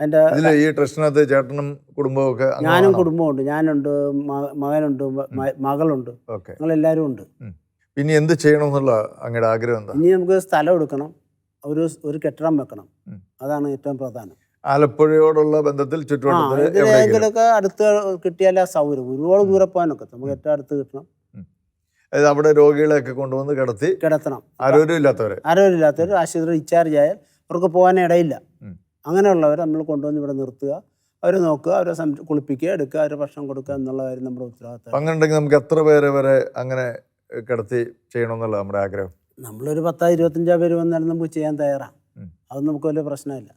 എന്റെ ഈ ട്രസ്റ്റിനകത്ത് ചേട്ടനും കുടുംബവും ഒക്കെ ഞാനും കുടുംബമുണ്ട് ഞാനുണ്ട് മകനുണ്ട് മകളുണ്ട്. ഞങ്ങളെല്ലാവരും ഉണ്ട്. പിന്നെ എന്ത് ചെയ്യണമെന്നുള്ള അങ്ങയുടെ ആഗ്രഹം എന്താ? ഇനി നമുക്ക് സ്ഥലം എടുക്കണം. ഒരു ഒരു കെട്ടിടം വെക്കണം. അതാണ് ഏറ്റവും പ്രധാനം. ആലപ്പുഴയോടുള്ള ബന്ധത്തിൽ ചുറ്റുവട്ടത്തിലൊക്കെ അടുത്ത് കിട്ടിയാലേ സൗകര്യം. ഒരുപാട് ദൂരെ പോകാനൊക്കെ നമുക്ക് ഏറ്റവും അടുത്ത് കിട്ടണം. അതായത് അവിടെ രോഗികളെയൊക്കെ കൊണ്ടുവന്ന് കിടത്തി കിടത്തണം. ആരോഗ്യമില്ലാത്തവരെ. ആരോഗ്യമില്ലാത്തവർ ആശുപത്രി ഡിസ്ചാർജ് ആയാൽ അവർക്ക് പോകാൻ ഇടയില്ല. അങ്ങനെയുള്ളവരെ നമ്മൾ കൊണ്ടുവന്ന് ഇവിടെ നിർത്തുക. അവരെ നോക്കുക അവരെ കുളിപ്പിക്കുക എടുക്കുക അവരെ ഭക്ഷണം കൊടുക്കുക എന്നുള്ള കാര്യം നമ്മുടെ ഉത്തരവാദിത്തം. അങ്ങനെ ഉണ്ടെങ്കിൽ നമുക്ക് എത്ര പേരെ വരെ അങ്ങനെ കിടത്തി ചെയ്യണമെന്നുള്ള നമ്മുടെ ആഗ്രഹം? നമ്മളൊരു പത്താ ഇരുപത്തഞ്ചാ പേര് വന്നാലും നമുക്ക് ചെയ്യാൻ തയ്യാറാണ്. അത് നമുക്ക് വലിയ പ്രശ്നമില്ല.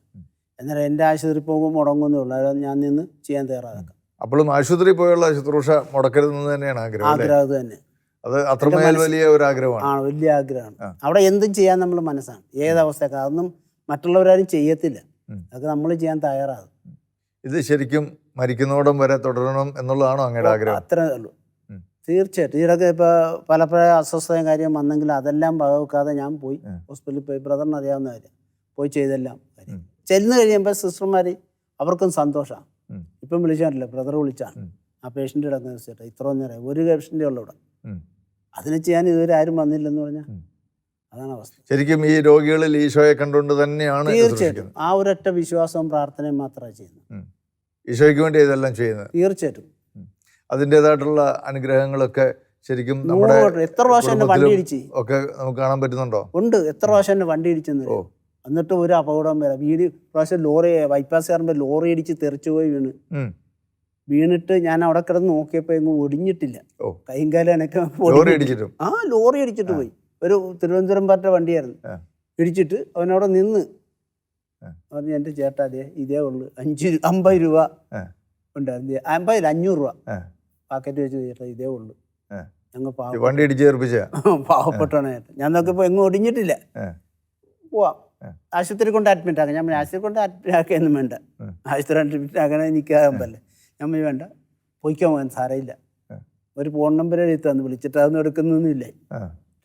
എന്നാലും എന്റെ ആശുപത്രി പോകുമ്പോൾ മുടങ്ങുന്നേ ഉള്ളൂ. അത് ഞാൻ നിന്ന് ചെയ്യാൻ തയ്യാറാക്കാം അപ്പോഴും ആശുപത്രി പോയുള്ള ശുശ്രൂഷ മുടക്കരുതെന്ന് തന്നെയാണ് ആഗ്രഹം ആഗ്രഹം അത് തന്നെ. അത് അത്രമേൽ വലിയ ഒരു ആഗ്രഹമാണ് ആണ് വലിയ ആഗ്രഹമാണ്. അവിടെ എന്തും ചെയ്യാൻ നമ്മൾ മനസ്സാണ്. ഏതവസ്ഥയൊക്കെ അതൊന്നും മറ്റുള്ളവരാരും ചെയ്യത്തില്ല. അതൊക്കെ നമ്മൾ ചെയ്യാൻ തയ്യാറാകും ഇത് ശരിക്കും മരിക്കുന്നോടം വരെ തുടരണം എന്നുള്ളതാണോ അങ്ങയുടെ ആഗ്രഹം? അത്രേ ഉള്ളൂ. തീർച്ചയായിട്ടും. ഈയിടയ്ക്ക് ഇപ്പോൾ പലപ്പോഴും അസ്വസ്ഥതയും കാര്യം വന്നെങ്കിൽ അതെല്ലാം വകവെക്കാതെ ഞാൻ പോയി ഹോസ്പിറ്റലിൽ പോയി. ബ്രദറിന് അറിയാവുന്ന കാര്യം. പോയി ചെയ്തെല്ലാം കാര്യം. ചെന്ന് കഴിയുമ്പോൾ സിസ്റ്റർമാർ അവർക്കും സന്തോഷമാണ്. ഇപ്പം വിളിച്ചാണല്ലോ ബ്രദർ വിളിച്ചാണ്. ആ പേഷ്യന്റ് കിടക്കുന്ന ചേട്ടാ ഇത്ര നേരം ഒരു പേഷ്യന്റെ ഉള്ളൂ ഇവിടെ. അതിന് ചെയ്യാൻ ഇതുവരെ ആരും വന്നില്ലെന്ന് പറഞ്ഞാൽ. അതാണ് അവസ്ഥ. ശരിക്കും ഈ രോഗികളിൽ ഈശോയെ കണ്ടുകൊണ്ട് തന്നെയാണ് തീർച്ചയായിട്ടും. ആ ഒരൊറ്റ വിശ്വാസവും പ്രാർത്ഥനയും മാത്രമേ ചെയ്യുന്നു ഈശോയ്ക്ക് വേണ്ടി ഇതെല്ലാം ചെയ്യുന്നത്. തീർച്ചയായിട്ടും. അതിന്റെതായിട്ടുള്ള അനുഗ്രഹങ്ങളൊക്കെ ശരിക്കും നമ്മുടെ എത്ര പ്രാവശ്യം എന്നെ വണ്ടി ഇടിച്ച്? ഒക്കെ നമുക്ക് കാണാൻ പറ്റുന്നുണ്ടോ? ഉണ്ട്. എത്ര പ്രാവശ്യം എന്നെ വണ്ടി ഇടിച്ചെന്ന് എന്നിട്ട് ഒരു അപകടം വരാം. വീട് പ്രാവശ്യം ലോറി ബൈപ്പാസ് കയറുമ്പോൾ ലോറി ഇടിച്ച് തെറിച്ചു പോയി വീണ്. വീണിട്ട് ഞാൻ അവിടെ കിടന്ന് നോക്കിയപ്പോൾ എങ്ങും ഒടിഞ്ഞിട്ടില്ല. കൈയും കാലം എനിക്ക്. ആ ലോറി അടിച്ചിട്ട് പോയി. ഒരു തിരുവനന്തപുരം പാറ്റ വണ്ടിയായിരുന്നു. പിടിച്ചിട്ട് ഇടിച്ചിട്ട് അവനവിടെ നിന്ന്. പറഞ്ഞു എന്റെ ചേട്ടാ അതെ ഇതേ ഉള്ളു. അഞ്ച് അമ്പത് രൂപ ഉണ്ട് ഉണ്ടായിരുന്നു. അമ്പതിൽ അഞ്ഞൂറ് രൂപ. പാക്കറ്റ് വെച്ച് ചേട്ടാ ഇതേ ഉള്ളു. ഞങ്ങൾ വണ്ടി ഇടിച്ച് ചേർപ്പിച്ച പാവപ്പെട്ടാണ് ചേട്ടൻ. ഞാൻ നോക്കിയപ്പോൾ എങ്ങും ഒടിഞ്ഞിട്ടില്ല. പോവാം. ആശുപത്രി കൊണ്ട് അഡ്മിറ്റ് ആക്കാം. ഞാൻ ആശുപത്രി കൊണ്ട് അഡ്മിറ്റ് ആക്കുകയൊന്നും വേണ്ട. ആശുപത്രി അഡ്മിറ്റ് ആക്കണേ നിൽക്കാൻ പറ്റില്ല ഞാൻ വേണ്ട. പോയിക്കാൻ പോകാൻ സാരമില്ല. ഇല്ല ഒരു ഫോൺ നമ്പർ എഴുതി തന്നു വിളിച്ചിട്ട് അതൊന്നും എടുക്കുന്നൊന്നുമില്ല.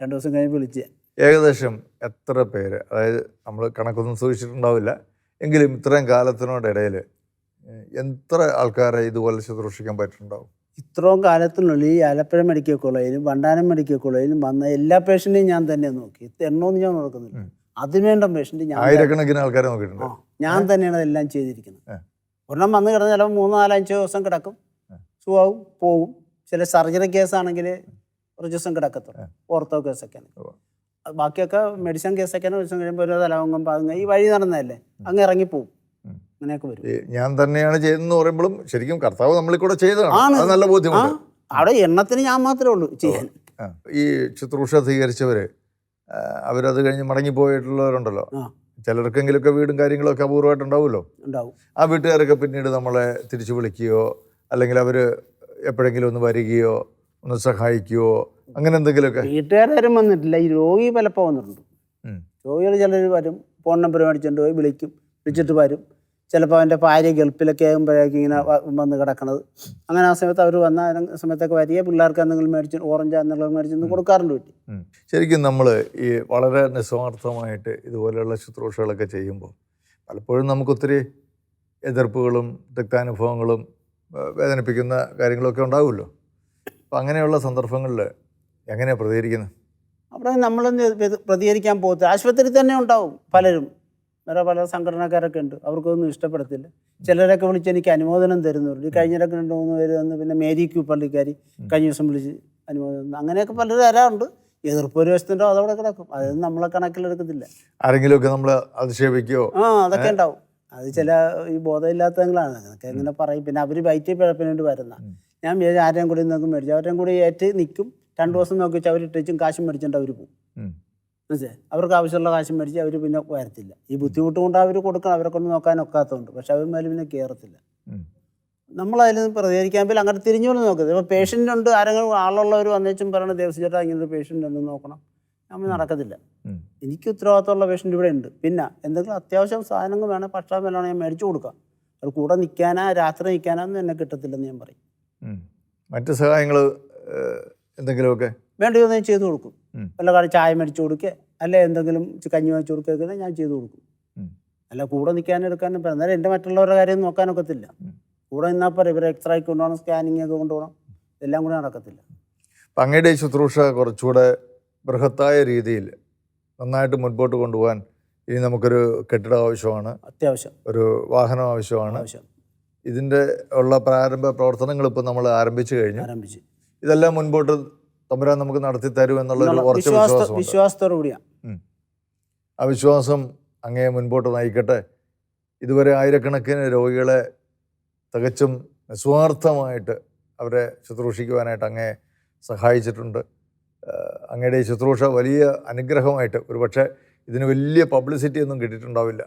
രണ്ടു ദിവസം കഴിഞ്ഞ് വിളിച്ച്. ഏകദേശം എത്ര പേര്? അതായത് നമ്മൾ കണക്കൊന്നും സൂക്ഷിച്ചിട്ടുണ്ടാവില്ല. എങ്കിലും ഇത്രയും കാലത്തിനോടിടയിൽ എത്ര ആൾക്കാരെ ഇതുപോലെ ശുശ്രൂഷിക്കാൻ പറ്റുന്നുണ്ടാവും ഇത്രയും കാലത്തിനുള്ളിൽ ഈ ആലപ്പുഴ മെഡിക്കൽ കോളേജിലും വണ്ടാനം മെഡിക്കൽ കോളേജിലും വന്ന എല്ലാ പേഷ്യന്റെയും ഞാൻ തന്നെ നോക്കി. എണ്ണമൊന്നും ഞാൻ നോക്കുന്നില്ല. അതിനുവേണ്ട പേഷ്യന്റ് ഞാൻ ആയിരക്കണക്കിന് ആൾക്കാരെ നോക്കിയിട്ടുണ്ട്. ഞാൻ തന്നെയാണ് അതെല്ലാം ചെയ്തിരിക്കുന്നത്. ഒരെണ്ണം വന്ന് കിടന്ന് ചിലപ്പോൾ മൂന്നോ നാലഞ്ചോ ദിവസം കിടക്കും. സുഖമാവും പോവും. ചില സർജറി കേസാണെങ്കിൽ കുറച്ച് ദിവസം കിടക്കത്തുള്ളൂ. ഓർത്തോ കേസൊക്കെയാണ്. ബാക്കിയൊക്കെ മെഡിസിൻ കേസൊക്കെയാണ് ഒരു ദിവസം കഴിയുമ്പോൾ ഒരു തലവങ്കം പാങ്ങ ഈ വഴി നടന്നതല്ലേ? അങ്ങ് ഇറങ്ങിപ്പോവും പോകും അങ്ങനെയൊക്കെ വരും. ഞാൻ തന്നെയാണ് ചെയ്തതെന്ന് പറയുമ്പോഴും ശരിക്കും കർത്താവ് നമ്മളിൽ കൂടെ ചെയ്തതാണ്. നല്ല ബോധ്യമാണ് അവിടെ എണ്ണത്തിന് ഞാൻ മാത്രമേ ഉള്ളൂ ചെയ്യാൻ. ഈ ശുശ്രൂഷ സ്വീകരിച്ചവര് അവരത് കഴിഞ്ഞ് മടങ്ങിപ്പോയിട്ടുള്ളവരുണ്ടല്ലോ. ചിലർക്കെങ്കിലൊക്കെ വീടും കാര്യങ്ങളൊക്കെ അപൂർവമായിട്ടുണ്ടാവുമല്ലോ ഉണ്ടാവും. ആ വീട്ടുകാരൊക്കെ പിന്നീട് നമ്മളെ തിരിച്ചു വിളിക്കുകയോ അല്ലെങ്കിൽ അവർ എപ്പോഴെങ്കിലും ഒന്ന് വരികയോ ഒന്ന് സഹായിക്കുവോ? അങ്ങനെ എന്തെങ്കിലുമൊക്കെ? വീട്ടുകാരും വന്നിട്ടില്ല. ഈ രോഗി പലപ്പോൾ വന്നിട്ടുണ്ട്. രോഗികൾ ചിലർ വരും ഫോൺ നമ്പർ മേടിച്ചുകൊണ്ട് പോയി വിളിക്കും വിളിച്ചിട്ട് വരും. ചിലപ്പോൾ അവന്റെ ഭാര്യ ഗൾഫിലൊക്കെ ആകുമ്പോഴേക്കും ഇങ്ങനെ വന്ന് കിടക്കണത്. അങ്ങനെ ആ സമയത്ത് അവർ വന്ന സമയത്തൊക്കെ വരിക പിള്ളേർക്ക് എന്തെങ്കിലും മേടിച്ച് ഓറഞ്ച് എന്തെങ്കിലും മേടിച്ച് കൊടുക്കാറുണ്ട് വീട്ടിൽ. ശരിക്കും നമ്മൾ ഈ വളരെ നിസ്വാർത്ഥമായിട്ട് ഇതുപോലെയുള്ള ശുശ്രൂഷകളൊക്കെ ചെയ്യുമ്പോൾ പലപ്പോഴും നമുക്കൊത്തിരി എതിർപ്പുകളും രക്താനുഭവങ്ങളും ആ, വേദനിപ്പിക്കുന്ന കാര്യങ്ങളൊക്കെ ഉണ്ടാവുമല്ലോ. അപ്പം അങ്ങനെയുള്ള സന്ദർഭങ്ങളിൽ എങ്ങനെയാണ് പ്രതികരിക്കുന്നത്? അവിടെ നമ്മൾ പ്രതികരിക്കാൻ പോകത്തില്ല. ആശുപത്രി തന്നെ ഉണ്ടാവും പലരും. വേറെ പല സംഘടനക്കാരൊക്കെ ഉണ്ട്. അവർക്കൊന്നും ഇഷ്ടപ്പെടത്തില്ല. ചിലരൊക്കെ വിളിച്ച് എനിക്ക് അനുമോദനം തരുന്നവരുണ്ട് ഈ കഴിഞ്ഞിടക്ക് രണ്ട് മൂന്ന് പേര് വന്ന് പിന്നെ മേരി ക്യൂ പള്ളിക്കാരി കഴിഞ്ഞ ദിവസം വിളിച്ച് അനുമോദനം. അങ്ങനെയൊക്കെ പലരും തരാറുണ്ട് എതിർപ്പ് ഒരു വശത്തുണ്ടോ അതവിടെ കിടക്കും. അതൊന്നും നമ്മളെ കണക്കിലെടുക്കത്തില്ല. ആരെങ്കിലുമൊക്കെ നമ്മൾ അധിക്ഷേപിക്കുകയോ? ആ അതൊക്കെ ഉണ്ടാവും. അത് ചില ഈ ബോധമില്ലാത്തങ്ങളാണ് അതൊക്കെ ഇങ്ങനെ പറയും. പിന്നെ അവർ വയറ്റിൽ പിഴപ്പിനുവേണ്ടി വരുന്ന. ഞാൻ വിചാരിച്ചു ആരെയും കൂടി നോക്കും മേടിച്ചു. അവരെയും കൂടി ഏറ്റ് നിൽക്കും. രണ്ടു ദിവസം നോക്കി വെച്ചാൽ അവർ ഇട്ടും കാശും മേടിച്ചിട്ട് അവർ പോകും. മനസ്സിലായി? അവർക്ക് ആവശ്യമുള്ള കാശും മേടിച്ച് അവർ പിന്നെ വരത്തില്ല. ഈ ബുദ്ധിമുട്ട് കൊണ്ട് അവർ കൊടുക്കണം അവരെ കൊണ്ട് നോക്കാൻ ഒക്കാത്തതുകൊണ്ട് പക്ഷെ അവർ മേലെ പിന്നെ കയറത്തില്ല നമ്മളതിൽ നമ്മൾ അതിൽ നിന്ന് പ്രതികരിക്കാൻ പോലും അങ്ങനെ തിരിഞ്ഞു പോലും നോക്കരുത് ഇപ്പോൾ പേഷ്യന്റ് ഉണ്ട് ആരെങ്കിലും ആളുള്ളവർ വന്നേച്ചും പറയണ ദേവസ്വം ചേട്ടാ ഇങ്ങനെ ഒരു പേഷ്യന്റ് ഉണ്ട് നോക്കണം. നമ്മൾ നടക്കത്തില്ല. എനിക്ക് ഉത്തരവാദിത്തമുള്ള പേഷ്യന്റ് ഇവിടെ ഉണ്ട്. പിന്നെ എന്തെങ്കിലും അത്യാവശ്യം സാധനങ്ങൾ വേണേൽ ഭക്ഷണം വേണമെങ്കിൽ ഞാൻ മേടിച്ചു കൊടുക്കാം. അത് കൂടെ നിൽക്കാനാ രാത്രി നിൽക്കാനാന്നും എന്നെ കിട്ടത്തില്ലെന്ന് ഞാൻ പറയും. മറ്റ് സഹായങ്ങൾ എന്തെങ്കിലുമൊക്കെ? വേണ്ടി വന്നാൽ ഞാൻ ചെയ്തു കൊടുക്കും. വല്ല കാര്യം ചായ മേടിച്ചു കൊടുക്കുക അല്ലെ എന്തെങ്കിലും കഞ്ഞി മേടിച്ചു കൊടുക്കുക ഞാൻ ചെയ്തു കൊടുക്കും. അല്ല കൂടെ നിൽക്കാനും എടുക്കാനും പറയാം എന്നാലും എന്റെ മറ്റുള്ളവരുടെ കാര്യം നോക്കാനൊക്കത്തില്ല. കൂടെ നിന്നാൽ പോരാ ഇവരെ എക്സ്റേ കൊണ്ടുപോകണം സ്കാനിങ് ഒക്കെ കൊണ്ടുപോകണം. എല്ലാം കൂടെ നടക്കത്തില്ല. അപ്പം അങ്ങയുടെ ഈ ശുശ്രൂഷ കുറച്ചുകൂടെ ബൃഹത്തായ രീതിയിൽ നന്നായിട്ട് മുൻപോട്ട് കൊണ്ടുപോകാൻ ഇനി നമുക്കൊരു കെട്ടിടം ആവശ്യമാണ്. അത്യാവശ്യം. ഒരു വാഹനം ആവശ്യമാണ്. ആവശ്യം. ഇതിന്റെ ഉള്ള പ്രാരംഭ പ്രവർത്തനങ്ങൾ ഇപ്പോൾ നമ്മൾ ആരംഭിച്ചു കഴിഞ്ഞു. ആരംഭിച്ചു. ഇതെല്ലാം മുൻപോട്ട് തമ്പുരാൻ നമുക്ക് നടത്തി തരും എന്നുള്ള ഉറച്ച വിശ്വാസ കൂടിയാണ്. ആ വിശ്വാസം അങ്ങേ മുൻപോട്ട് നയിക്കട്ടെ. ഇതുവരെ ആയിരക്കണക്കിന് രോഗികളെ തികച്ചും നിസ്വാർത്ഥമായിട്ട് അവരെ ശുശ്രൂഷിക്കുവാനായിട്ട് അങ്ങേ സഹായിച്ചിട്ടുണ്ട്. അങ്ങയുടെ ഈ ശുശ്രൂഷ വലിയ അനുഗ്രഹമായിട്ട്. ഒരുപക്ഷെ ഇതിന് വലിയ പബ്ലിസിറ്റി ഒന്നും കിട്ടിയിട്ടുണ്ടാവില്ല.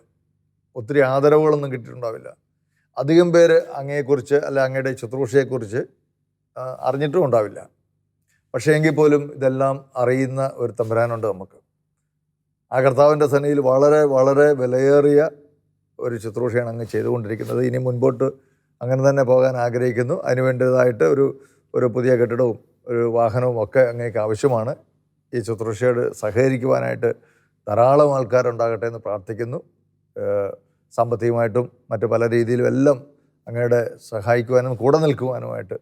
ഒത്തിരി ആദരവുകളൊന്നും കിട്ടിയിട്ടുണ്ടാവില്ല. അധികം പേര് അങ്ങയെക്കുറിച്ച് അല്ല അങ്ങയുടെ ശുശ്രൂഷയെക്കുറിച്ച് അറിഞ്ഞിട്ടും ഉണ്ടാവില്ല. പക്ഷേ എങ്കിൽ പോലും ഇതെല്ലാം അറിയുന്ന ഒരു തമ്പുരാനുണ്ട് നമുക്ക്. ആ കർത്താവിന്റെ സന്നിധിയിൽ വളരെ വളരെ വിലയേറിയ ഒരു ശുശ്രൂഷയാണ് അങ്ങ് ചെയ്തുകൊണ്ടിരിക്കുന്നത്. ഇനി മുൻപോട്ട് അങ്ങനെ തന്നെ പോകാൻ ആഗ്രഹിക്കുന്നു. അതിനുവേണ്ടതായിട്ട് ഒരു ഒരു പുതിയ കെട്ടിടവും ഒരു വാഹനവും ഒക്കെ അങ്ങേക്ക് ആവശ്യമാണ്. ഈ ശുശ്രൂഷയോട് സഹകരിക്കുവാനായിട്ട് ധാരാളം ആൾക്കാരുണ്ടാകട്ടെ എന്ന് പ്രാർത്ഥിക്കുന്നു. സാമ്പത്തികമായിട്ടും മറ്റു പല രീതിയിലും എല്ലാം അങ്ങയുടെ സഹായിക്കുവാനും കൂടെ നിൽക്കുവാനുമായിട്ട്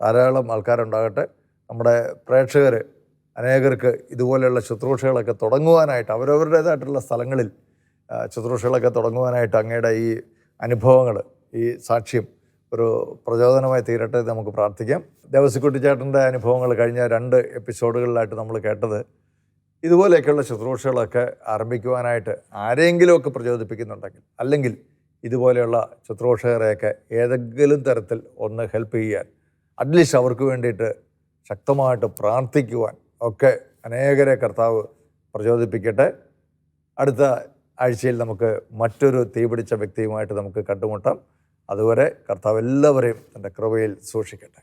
ധാരാളം ആൾക്കാരുണ്ടാകട്ടെ. നമ്മുടെ പ്രേക്ഷകർ അനേകർക്ക് ഇതുപോലെയുള്ള ശുശ്രൂഷകളൊക്കെ തുടങ്ങുവാനായിട്ട് അവരവരുടേതായിട്ടുള്ള സ്ഥലങ്ങളിൽ ശുശ്രൂഷകളൊക്കെ തുടങ്ങുവാനായിട്ട് അങ്ങയുടെ ഈ അനുഭവങ്ങൾ ഈ സാക്ഷ്യം ഒരു പ്രചോദനമായി തീരട്ടെ നമുക്ക് പ്രാർത്ഥിക്കാം. ദേവസ്വക്കുട്ടിച്ചേട്ടന്റെ അനുഭവങ്ങൾ കഴിഞ്ഞ രണ്ട് എപ്പിസോഡുകളിലായിട്ട് നമ്മൾ കേട്ടത് ഇതുപോലെയൊക്കെയുള്ള ശുശ്രൂഷകളൊക്കെ ആരംഭിക്കുവാനായിട്ട് ആരെങ്കിലുമൊക്കെ പ്രചോദിപ്പിക്കുന്നുണ്ടെങ്കിൽ അല്ലെങ്കിൽ ഇതുപോലെയുള്ള ശുശ്രൂഷകരെയൊക്കെ ഏതെങ്കിലും തരത്തിൽ ഒന്ന് ഹെൽപ്പ് ചെയ്യാൻ അറ്റ്ലീസ്റ്റ് അവർക്ക് വേണ്ടിയിട്ട് ശക്തമായിട്ട് പ്രാർത്ഥിക്കുവാൻ ഒക്കെ അനേകരെ കർത്താവ് പ്രചോദിപ്പിക്കട്ടെ. അടുത്ത ആഴ്ചയിൽ നമുക്ക് മറ്റൊരു തീപിടിച്ച വ്യക്തിയുമായിട്ട് നമുക്ക് കണ്ടുമുട്ടാം. അതുവരെ കർത്താവ് എല്ലാവരെയും തന്റെ കൃപയിൽ സൂക്ഷിക്കട്ടെ.